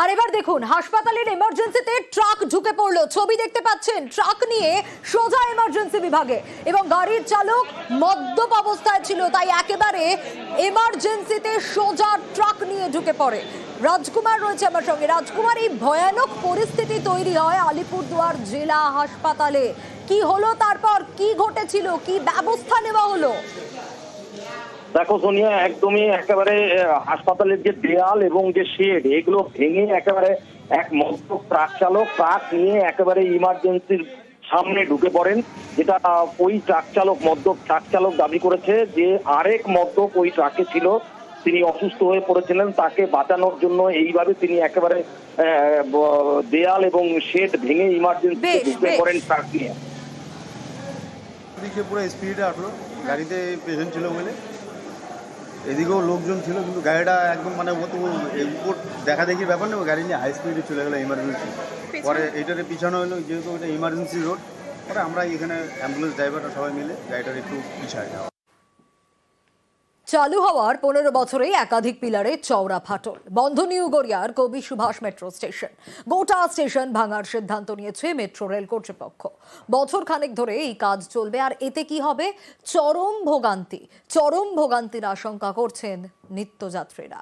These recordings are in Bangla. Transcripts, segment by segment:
আর এবার দেখুন, হাসপাতালের এমার্জেন্সিতে ট্রাক ঢুকে পড়ল। ছবি দেখতে পাচ্ছেন ট্রাক নিয়ে সোজা এমার্জেন্সি বিভাগে। এবং গাড়ির চালক মদ্যপ অবস্থায় ছিল, তাই একেবারে এমার্জেন্সিতে সোজা ট্রাক নিয়ে ঢুকে পড়ে। রাজকুমার রয়েছে আমার সঙ্গে। রাজকুমার, এই ভয়ানক পরিস্থিতি তৈরি হয় আলিপুরদুয়ার জেলা হাসপাতালে। কি হলো তারপর? কি ঘটেছিল? কি ব্যবস্থা নেওয়া হলো? দেখো সোনিয়া একদমই একেবারে হাসপাতালের যে দেয়াল এবং যে শেড এগুলো ভেঙে একেবারে এক মদ্য ট্রাক চালক ট্রাক নিয়ে একেবারে ইমার্জেন্সির সামনে ঢুকে পড়েন যেটা ওই ট্রাক চালক মদ্য ট্রাক চালক দাবি করেছে যে আরেক মদ্য ওই ট্রাকে ছিল তিনি অসুস্থ হয়ে পড়েছিলেন তাকে বাঁচানোর জন্য এইভাবে তিনি একেবারে আহ, দেয়াল এবং শেড ভেঙে ইমার্জেন্সি ঢুকে পড়েন ট্রাক নিয়ে। পুরো স্পিডে আসলো গাড়িতে পেশেন্ট ছিল বলে। এদিকেও লোকজন ছিল কিন্তু গাড়িটা একদম মানে ও তো উপর দেখা দেখি ব্যাপার নেই ও গাড়ি নিয়ে হাই স্পিডে চলে গেলো ইমার্জেন্সি পরে এইটারে পিছানো হলো যেহেতু এটা ইমার্জেন্সি রোড পরে আমরা এখানে অ্যাম্বুলেন্স ড্রাইভাররা সবাই মিলে গাড়িটার একটু পিছায় যাওয়া চালু হওয়ার পনেরো বছরে একাধিক পিলারে চওড়া ফাটল। বন্ধ নিউ গড়িয়ার কবি সুভাষ মেট্রো স্টেশন। গোটা স্টেশন ভাঙার সিদ্ধান্ত নিয়েছে মেট্রো রেল কর্তৃপক্ষ। বছর খানেক ধরে এই কাজ চলবে, আর এতে কি হবে? চরম ভোগান্তি। চরম ভোগান্তির আশঙ্কা করছেন নিত্যযাত্রীরা।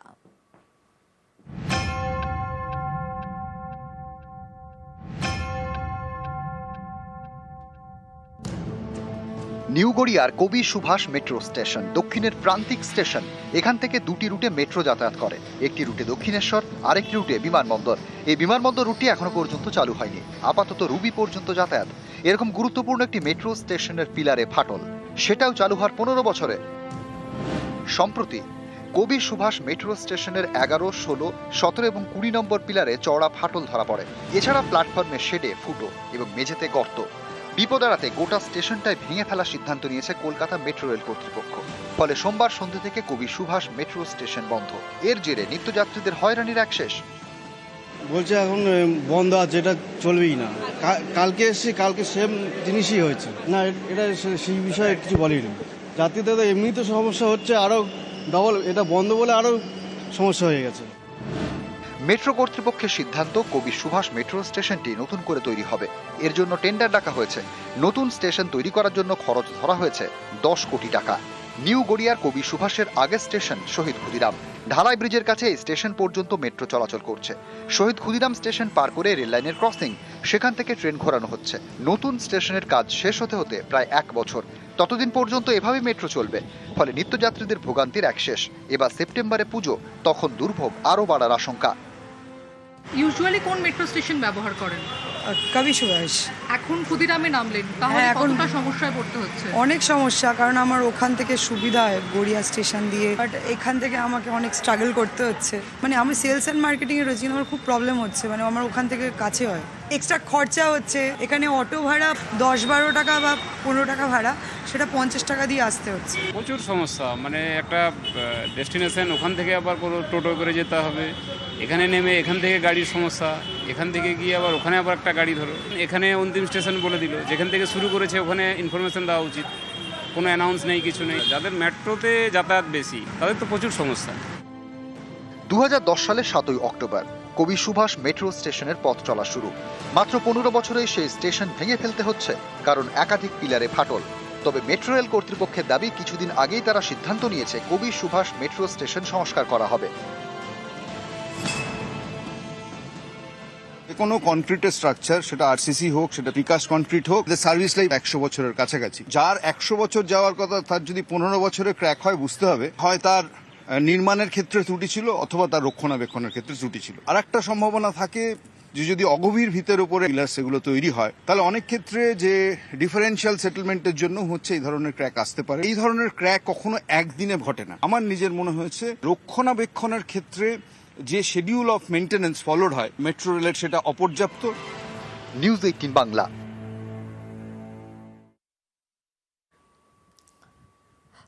নিউ গড়িয়ার কবি সুভাষ মেট্রো স্টেশন, দক্ষিণের প্রান্তিক স্টেশন। এখান থেকে দুটি রুটে মেট্রো যাতায়াত করে। একটি রুটে দক্ষিণেশ্বর, আরেকটি রুটে বিমানবন্দর। এই বিমানবন্দর রুটটি এখনও পর্যন্ত চালু হয়নি। আপাতত রুবি পর্যন্ত যাতায়াত। এরকম গুরুত্বপূর্ণ একটি মেট্রো স্টেশনের পিলারে ফাটল, সেটাও চালু হওয়ার পনেরো বছরে। সম্প্রতি, কবি সুভাষ মেট্রো স্টেশনের এগারো, ষোলো, সতেরো এবং কুড়ি নম্বর পিলারে চওড়া ফাটল ধরা পড়ে। এছাড়া প্ল্যাটফর্মে শেডে, ফুটো এবং মেঝেতে গর্ত। বিপদ এড়াতে গোটা স্টেশনটায় ভেঙে ফেলার সিদ্ধান্ত নিয়েছে কলকাতা মেট্রো রেল কর্তৃপক্ষ। ফলে সোমবার সন্ধ্যে থেকে কবি সুভাষ মেট্রো স্টেশন বন্ধ। এর জেরে নিত্যযাত্রীদের হয়রানির এক শেষ। বলছে এখন বন্ধ আছে এটা চলবেই না। কালকে এসেছি কালকে সেম জিনিসই হয়েছে। না এটা সেই বিষয়ে কিছু বলিনি। যাত্রীদের এমনি তো সমস্যা হচ্ছে, আরও ডবল এটা বন্ধ বলে আরও সমস্যা হয়ে গেছে। মেট্রো কর্তৃপক্ষের সিদ্ধান্ত, কবি সুভাষ মেট্রো স্টেশনটি নতুন করে তৈরি হবে। এর জন্য টেন্ডার ডাকা হয়েছে। নতুন স্টেশন তৈরি করার জন্য খরচ ধরা হয়েছে দশ কোটি টাকা। নিউ গড়িয়ার কবি সুভাষের আগের স্টেশন শহীদ ক্ষুদিরাম। ঢালাই ব্রিজের কাছে এই স্টেশন পর্যন্ত মেট্রো চলাচল করছে। শহীদ ক্ষুদিরাম স্টেশন পার করে রেললাইনের ক্রসিং, সেখান থেকে ট্রেন ঘোরানো হচ্ছে। নতুন স্টেশনের কাজ শেষ হতে হতে প্রায় এক বছর। ততদিন পর্যন্ত এভাবে মেট্রো চলবে। ফলে নিত্যযাত্রীদের ভোগান্তির এক শেষ। এবার সেপ্টেম্বরে পুজো, তখন দুর্ভোগ আরও বাড়ার আশঙ্কা। ইউজুয়ালি কোন মেট্রো স্টেশন ব্যবহার করেন? কবি সুভাষ। এখন ক্ষুদিরামে নামলেন তাহলে হ্যাঁ, কতটা সমস্যায় পড়তে হচ্ছে? অনেক সমস্যা কারণ আমার ওখান থেকে সুবিধা হয় গড়িয়া স্টেশন দিয়ে। বাট এখান থেকে আমাকে অনেক স্ট্রাগল করতে হচ্ছে। মানে আমি সেলস অ্যান্ড মার্কেটিংয়ে রয়েছি আমার খুব প্রবলেম হচ্ছে মানে আমার ওখান থেকে কাছে হয়। এক্সট্রা খরচা হচ্ছে এখানে অটো ভাড়া দশ বারো টাকা বা পনেরো টাকা ভাড়া সেটা পঞ্চাশ টাকা দিয়ে আসতে হচ্ছে। প্রচুর সমস্যা মানে একটা ডেস্টিনেশন ওখান থেকে আবার কোনো টোটো করে যেতে হবে। এখানে নেমে এখান থেকে গাড়ির সমস্যা, এখান থেকে গিয়ে আবার ওখানে আবার একটা গাড়ি ধরো। এখানে অন্তিম স্টেশন বলে দিল, যেখান থেকে শুরু করেছে ওখানে ইনফরমেশন দেওয়া উচিত। কোনো অ্যানাউন্স নেই, কিছু নেই। যাদের মেট্রোতে যাতায়াত বেশি, তাদের তো প্রচুর সমস্যা। দু সালের সাতই অক্টোবর, কবি সুভাষ মেট্রো স্টেশনের পথ চলা শুরু। মাত্র পনেরো বছরে সেই স্টেশন ভেঙে ফেলতে হচ্ছে, কারণ একাধিক পিলারে ফাটল। তবে মেট্রো রেল কর্তৃপক্ষের দাবি, কিছুদিন আগেই তারা সিদ্ধান্ত নিয়েছে, কবি সুভাষ মেট্রো স্টেশন সংস্কার করা হবে। কোনো কনক্রিটের স্ট্রাকচার সেটা আরসিসি হোক, সেটা বিকাশ কনক্রিট হোক সার্ভিস লাইফ একশো বছরের কাছাকাছি। যার একশো বছর যাওয়ার কথা, তার যদি পনেরো বছরে ক্র্যাক হয়, বুঝতে হবে, হয় তার নির্মাণের ক্ষেত্রে ত্রুটি ছিল, অথবা তার রক্ষণাবেক্ষণের ক্ষেত্রে ত্রুটি ছিল। আর একটা সম্ভাবনা থাকে যে যদি অগভীর ভিতের উপরে পিলার সেগুলো তৈরি হয়, তাহলে অনেক ক্ষেত্রে যে ডিফারেন্সিয়াল সেটেলমেন্টের জন্য হচ্ছে এই ধরনের ক্র্যাক আসতে পারে। এই ধরনের ক্র্যাক কখনো একদিনে ঘটে না। আমার নিজের মনে হয়েছে, রক্ষণাবেক্ষণের ক্ষেত্রে যে শিডিউল অফ মেনটেন্যান্স ফলোড হয় মেট্রো রেলের সেটা অপর্যাপ্ত? News eighteen Bangla.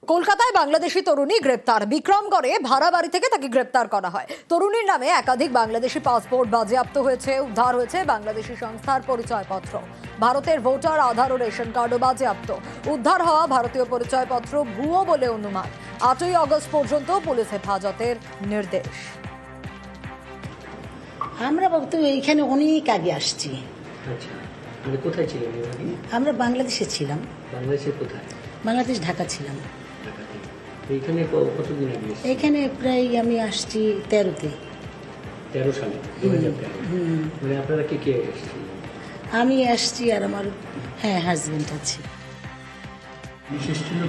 কলকাতায় বাংলাদেশি তরুণী গ্রেপ্তার। বিক্রমগড়ে ভাড়া বাড়ি থেকে তাকে গ্রেপ্তার করা হয়। তরুণীর নামে একাধিক বাংলাদেশি পাসপোর্ট বাজেয়াপ্ত হয়েছে উদ্ধার হয়েছে বাংলাদেশি সংস্থার পরিচয়পত্র। ভারতের ভোটার আধার ও রেশন কার্ডও বাজেয়াপ্ত। উদ্ধার হওয়া ভারতীয় পরিচয়পত্র ভুয়ো বলে অনুমান। আটই আগস্ট পর্যন্ত পুলিশ হেফাজতের নির্দেশ। আমরা তো এইখানে অনেক আগে আসছি। আচ্ছা মানে কোথায় ছিলেন আমরা বাংলাদেশে ছিলাম। বাংলাদেশের কোথায়? বাংলাদেশ ঢাকা ছিলাম। এইখানে কতদিন আগে এখানে প্রায় আমি আসছি তেরোতে। তেরো সালে মানে আপনারা কে কে আমি আসছি আর আমার হ্যাঁ হাজবেন্ড আছে।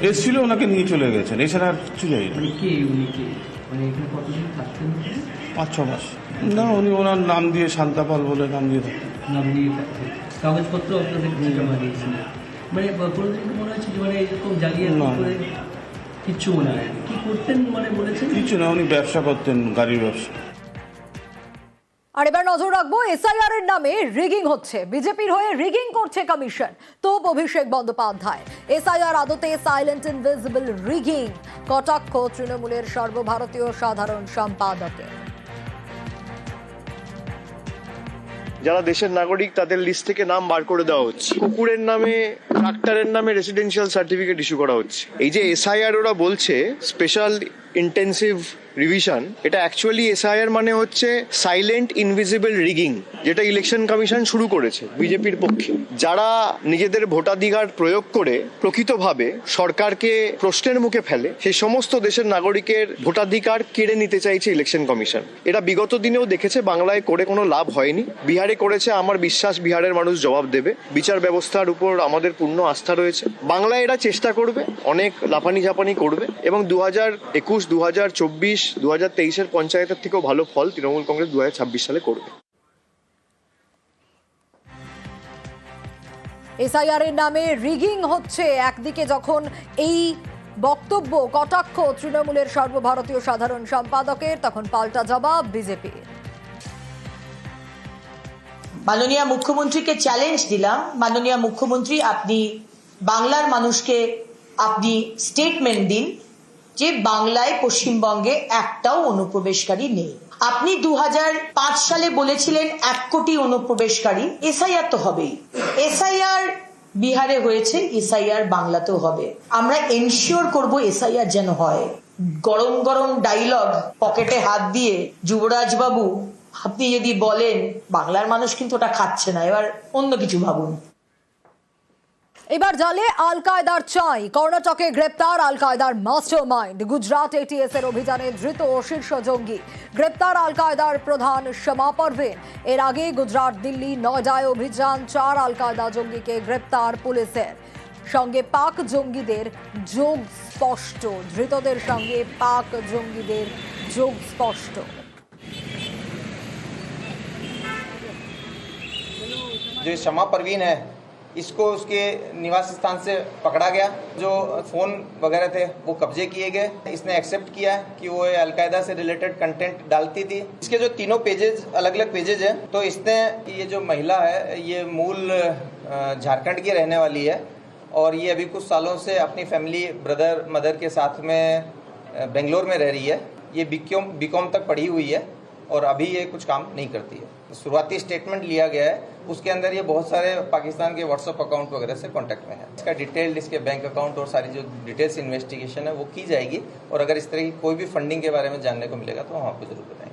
এসেছিল ওনাকে নিয়ে চলে গেছেন এছাড়া আর কিছু যাই মানে কে উনি কে? মানে পাঁচ ছ মাস। না উনি ওনার নাম দিয়ে শান্তাপাল বলে নাম দিয়ে থাকতেন। নাম দিয়ে থাকতেন। কাগজপত্র আপনাদের জমা দিয়েছেন? মানে কোনোদিন মনে হচ্ছে যে মানে এরকম জালিয়াতি করে কিচ্ছু মনে হয় কি করতেন মানে বলেছেন? কিছু না উনি ব্যবসা করতেন গাড়ির ব্যবসা। আর এবার নজর রাখব এসআইআর এর নামে রিগিং হচ্ছে। বিজেপির হয়ে রিগিং করছে কমিশন তোপ অভিষেক বন্দ্যোপাধ্যায়। এসআইআর আদতে সাইলেন্ট ইনভিজিবল রিগিং কটাক্ষ তৃণমূলের সর্বভারতীয় সাধারণ সম্পাদকের। যারা দেশের নাগরিক, তাদের লিস্ট থেকে নাম বার করে দেওয়া হচ্ছে। কুকুরের নামে ডাক্তারের নামে রেসিডেন্সিয়াল সার্টিফিকেট ইস্যু করা হচ্ছে। এই যে এসআইআর ওরা বলছে স্পেশাল ইন্টেন্সিভ রিভিশন এটা অ্যাকচুয়ালি এসআইআর মানে হচ্ছে সাইলেন্ট ইনভিজিবল রিগিং যেটা ইলেকশন কমিশন শুরু করেছে বিজেপির পক্ষে। যারা নিজেদের ভোটাধিকার প্রয়োগ করে প্রকৃতভাবে সরকারকে প্রশ্নের মুখে ফেলে, সেই সমস্ত দেশের নাগরিকের ভোটাধিকার কেড়ে নিতে চাইছে ইলেকশন কমিশন এটা বিগত দিনেও দেখেছে, বাংলায় করে কোনো লাভ হয়নি। বিহারে করেছে, আমার বিশ্বাস বিহারের মানুষ জবাব দেবে। বিচার ব্যবস্থার উপর আমাদের পূর্ণ আস্থা রয়েছে। বাংলায় এরা চেষ্টা করবে, অনেক লাফানি ঝাপানি করবে এবং দু হাজার একুশ দু হাজার চব্বিশ দু হাজার তেইশের পঞ্চায়েতের থেকেও ভালো ফল তৃণমূল কংগ্রেস দু হাজার ছাব্বিশ সালে করবে। এসআইআর এর নামে রিগিং হচ্ছে একদিকে যখন এই বক্তব্য কটাক্ষ তৃণমূলের সর্বভারতীয় সাধারণ সম্পাদকের তখন পাল্টা জবাব বিজেপি মাননীয় মুখ্যমন্ত্রীকে চ্যালেঞ্জ দিলাম। মাননীয় মুখ্যমন্ত্রী আপনি বাংলার মানুষকে আপনি স্টেটমেন্ট দিন। যে বাংলায় পশ্চিমবঙ্গে একটাও অনুপ্রবেশকারী নেই। আপনি দু হাজার পাঁচ সালে বলেছিলেন এক কোটি অনুপ্রবেশকারী, এসআইআর তো হবেই। এসআইআর বিহারে হয়েছে, এসআইআর বাংলাতেও হবে। আমরা এনশিওর করব এসআইআর যেন হয়। গরম গরম ডাইলগ পকেটে হাত দিয়ে যুবরাজ বাবু আপনি যদি বলেন, বাংলার মানুষ কিন্তু ওটা খাচ্ছে না। এবার অন্য কিছু ভাবুন। এবার জালে আল কায়দার চাই কর্ণাটকে গ্রেপ্তার আল কায়দার মাস্টার মাইন্ড গুজরাট এটিএস এর অভিযানে ধৃত শীর্ষ জঙ্গি গ্রেপ্তার আল কায়দার প্রধান শমা পারভেন এর আগে গুজরাট দিল্লি নয়ডায় অভিযান চার আল কায়দা জঙ্গিকে গ্রেপ্তার পুলিশের সঙ্গে পাক জঙ্গিদের যোগ স্পষ্ট ধৃতদের সঙ্গে পাক জঙ্গিদের যোগ স্পষ্ট जो शमा परवीन है इसको उसके निवास स्थान से पकड़ा गया। जो फ़ोन वगैरह थे, वो कब्जे किए गए। इसने एक्सेप्ट किया कि वो अलकायदा से रिलेटेड कंटेंट डालती थी। इसके जो तीनों पेजेज अलग अलग पेजेज हैं तो इसने ये जो महिला है, ये मूल झारखंड की रहने वाली है और ये अभी कुछ सालों से अपनी फैमिली ब्रदर मदर के साथ में बेंगलोर में रह रही है। ये बीकॉम बीकॉम तक पढ़ी हुई है। और अभी ये कुछ काम नहीं करती है। शुरुआती स्टेटमेंट लिया गया है, उसके अंदर ये बहुत सारे पाकिस्तान के व्हाट्सअप अकाउंट वगैरह से कांटेक्ट में है। इसका डिटेल्ड इसके बैंक अकाउंट और सारी जो डिटेल्स इन्वेस्टिगेशन है, वो की जाएगी। और अगर इस तरह की कोई भी फंडिंग के बारे में जानने को मिलेगा तो हम आपको ज़रूर बताएँगे।